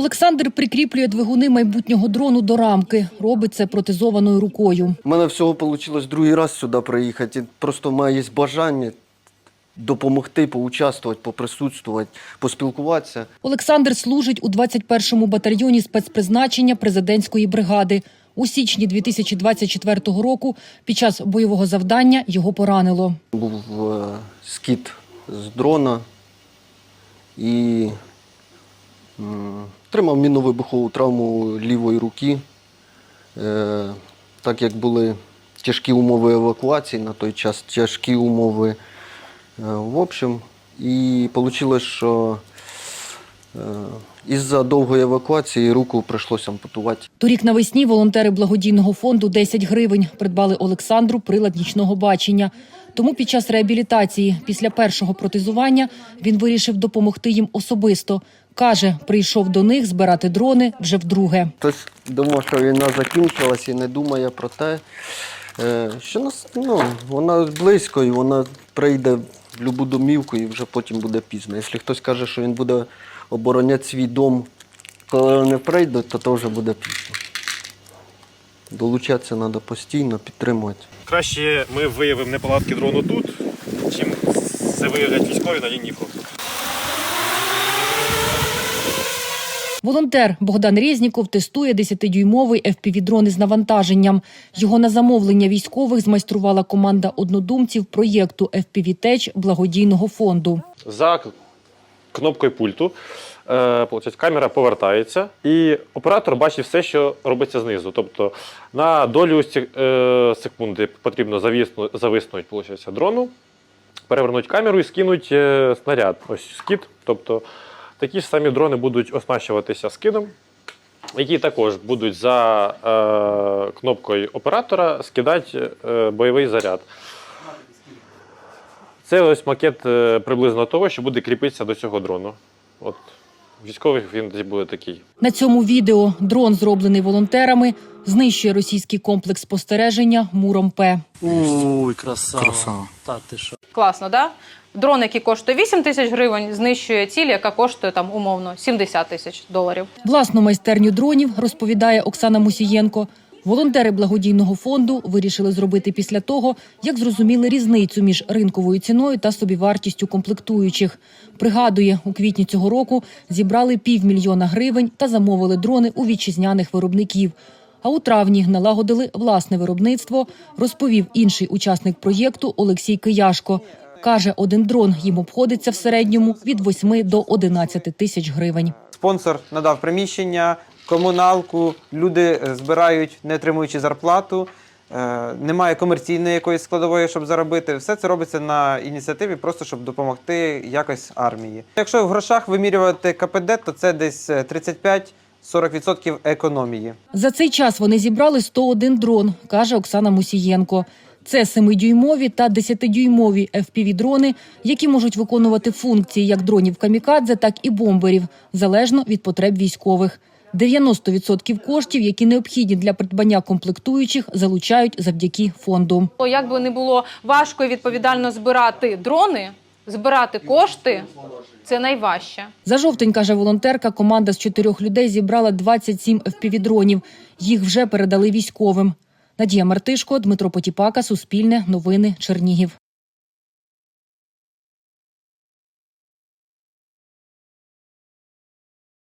Олександр прикріплює двигуни майбутнього дрону до рамки. Робить це протезованою рукою. У мене всього вийшло другий раз сюди приїхати. Просто в мене є бажання допомогти, поучаствувати, поприсутствувати, поспілкуватися. Олександр служить у 21-му батальйоні спецпризначення президентської бригади. У січні 2024 року під час бойового завдання його поранило. Був е, скіт з дрона і м, отримав мінно-вибухову травму лівої руки. Е, так як були тяжкі умови евакуації на той час, тяжкі умови. Е, в общем, і вийшло, що із-за довгої евакуації руку прийшлося ампутувати. Торік навесні волонтери благодійного фонду 10 гривень придбали Олександру прилад нічного бачення. Тому під час реабілітації, після першого протезування, він вирішив допомогти їм особисто. Каже, прийшов до них збирати дрони вже вдруге. Хтось думав, що війна закінчилась і не думає про те, е, що нас, ну, вона близько і вона прийде в будь-яку домівку і вже потім буде пізно. Якщо хтось каже, що він буде обороняти свій дом, коли вони прийдуть, то то вже буде пізно. Долучатися треба постійно, підтримувати. Краще ми виявимо неполадки дрону тут, чим це виявлять військові на лінії фронту. Волонтер Богдан Резніков тестує 10-дюймовий FPV-дрон із навантаженням. Його на замовлення військових змайструвала команда однодумців проєкту FPV Tech благодійного фонду. За к- кнопкою пульту е, камера повертається, і оператор бачить все, що робиться знизу. Тобто на долю е, секунди потрібно зависнути дрону, перевернути камеру і скинути е, снаряд. Ось скид. Тобто такі ж самі дрони будуть оснащуватися скидом, які також будуть за е, кнопкою оператора скидати е, бойовий заряд. Це ось макет е, приблизно того, що буде кріпитися до цього дрону. От військових він десь буде такий. На цьому відео дрон, зроблений волонтерами, знищує російський комплекс спостереження Муром П. Ой, красава. красава. Та ти що? Класно, да? Дрон, який коштує 8 тисяч гривень, знищує ціль, яка коштує там умовно 70 тисяч доларів. Власну майстерню дронів розповідає Оксана Мусієнко. Волонтери благодійного фонду вирішили зробити після того, як зрозуміли різницю між ринковою ціною та собівартістю комплектуючих. Пригадує, у квітні цього року зібрали півмільйона гривень та замовили дрони у вітчизняних виробників. А у травні налагодили власне виробництво, розповів інший учасник проєкту Олексій Кияшко. Каже, один дрон їм обходиться в середньому від 8 до 11 тисяч гривень. Спонсор надав приміщення, комуналку, люди е, збирають, не отримуючи зарплату. е, Немає комерційної якоїсь складової, щоб заробити. Все це робиться на ініціативі, просто щоб допомогти якось армії. Якщо в грошах вимірювати КПД, то це десь е, 35-40% економії. За цей час вони зібрали 101 дрон, каже Оксана Мусієнко. Це 7-дюймові та 10-дюймові FPV-дрони, які можуть виконувати функції як дронів камікадзе, так і бомберів, залежно від потреб військових. 90% коштів, які необхідні для придбання комплектуючих, залучають завдяки фонду. Як би не було важко і відповідально збирати дрони, збирати кошти це найважче. За жовтень, каже волонтерка, команда з чотирьох людей зібрала 27 FPV-дронів. Їх вже передали військовим. Надія Мартишко, Дмитро Потіпака, Суспільне, Новини, Чернігів.